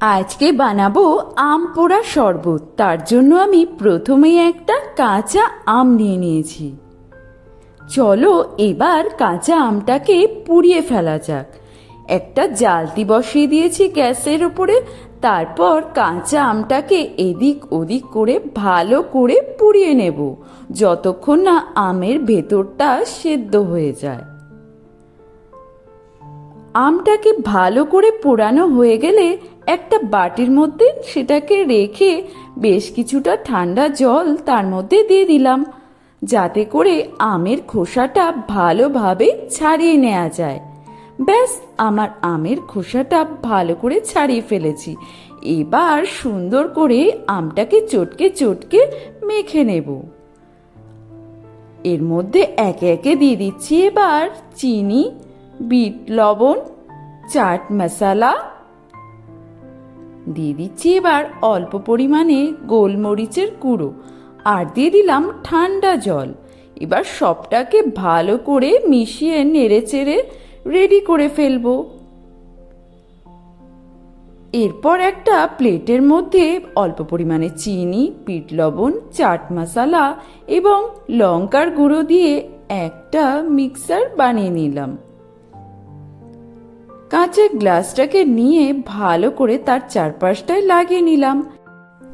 আজকে বানাবো আম পোড়া শরবত। তার জন্য আমি প্রথমেই একটা কাঁচা আম নিয়ে নিয়েছি। চলো এবার কাঁচা আমটাকে পুড়িয়ে ফেলা যাক। একটা জালতি বসিয়ে দিয়েছি গ্যাসের ওপরে তারপর কাঁচা আমটাকে এদিক ওদিক করে ভালো করে পুড়িয়ে নেব। যতক্ষণ না আমের ভেতরটা সেদ্ধ হয়ে যায়। আমটাকে ভালো করে পোড়ানো হয়ে গেলে একটা বাটির মধ্যে সেটাকে রেখে বেশ কিছুটা ঠান্ডা জল তার মধ্যে দিয়ে দিলাম, যাতে করে আমের খোসাটা ভালোভাবে ছাড়িয়ে নেওয়া যায়। ব্যাস, আমার আমের খোসাটা ভালো করে ছাড়িয়ে ফেলেছি। এবার সুন্দর করে আমটাকে চটকে চটকে মেখে নেব। এর মধ্যে একে একে দিয়ে দিচ্ছি এবার চিনি, বিট লবণ, চাট মশলা দিয়ে দিচ্ছি এবার অল্প পরিমাণে গোলমরিচের গুঁড়ো আর দিয়ে দিলাম ঠান্ডা জল। এবার সবটাকে ভালো করে মিশিয়ে নেড়ে চেড়ে রেডি করে ফেলব। এরপর একটা প্লেটের মধ্যে অল্প পরিমাণে চিনি পিট লবণ, চাট মশলা এবং লঙ্কার গুঁড়ো দিয়ে একটা মিক্সার বানিয়ে নিলাম। কাঁচের গ্লাসটাকে নিয়ে ভালো করে তার চারপাশটায় লাগিয়ে নিলাম।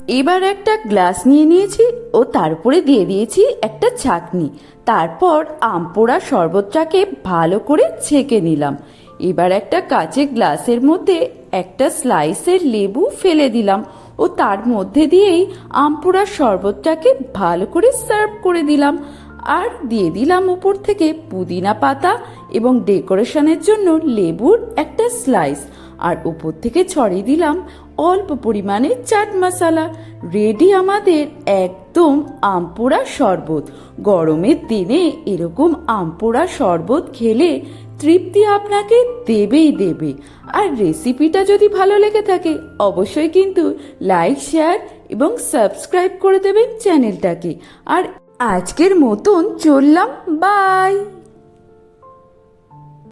এবার একটা গ্লাস নিয়ে নিয়েছি ও তার উপরে দিয়ে দিয়েছি একটা ছাকনি। তারপর আমপোড়া শরবতটাকে ভালো করে ছেঁকে নিলাম। এবার একটা কাঁচের গ্লাসের মধ্যে একটা স্লাইসের লেবু ফেলে দিলাম ও তার মধ্যে দিয়েই আমপোড়া শরবতটাকে ভালো করে সার্ভ করে দিলাম। আর দিয়ে দিলাম উপর থেকে পুদিনা পাতা এবং ডেকোরেশনের জন্য লেবুর একটা স্লাইস। আর উপর থেকে ছড়িয়ে দিলাম অল্প পরিমাণে চাট মশলা। রেডি আমাদের একদম আমপোড়া শরবত। গরমের দিনে এরকম আমপোড়া শরবত খেলে তৃপ্তি আপনাকে দেবেই দেবে। আর রেসিপিটা যদি ভালো লেগে থাকে, অবশ্যই কিন্তু লাইক, শেয়ার এবং সাবস্ক্রাইব করে দেবেন চ্যানেলটাকে। আর আজকের মতন চললাম, বাই!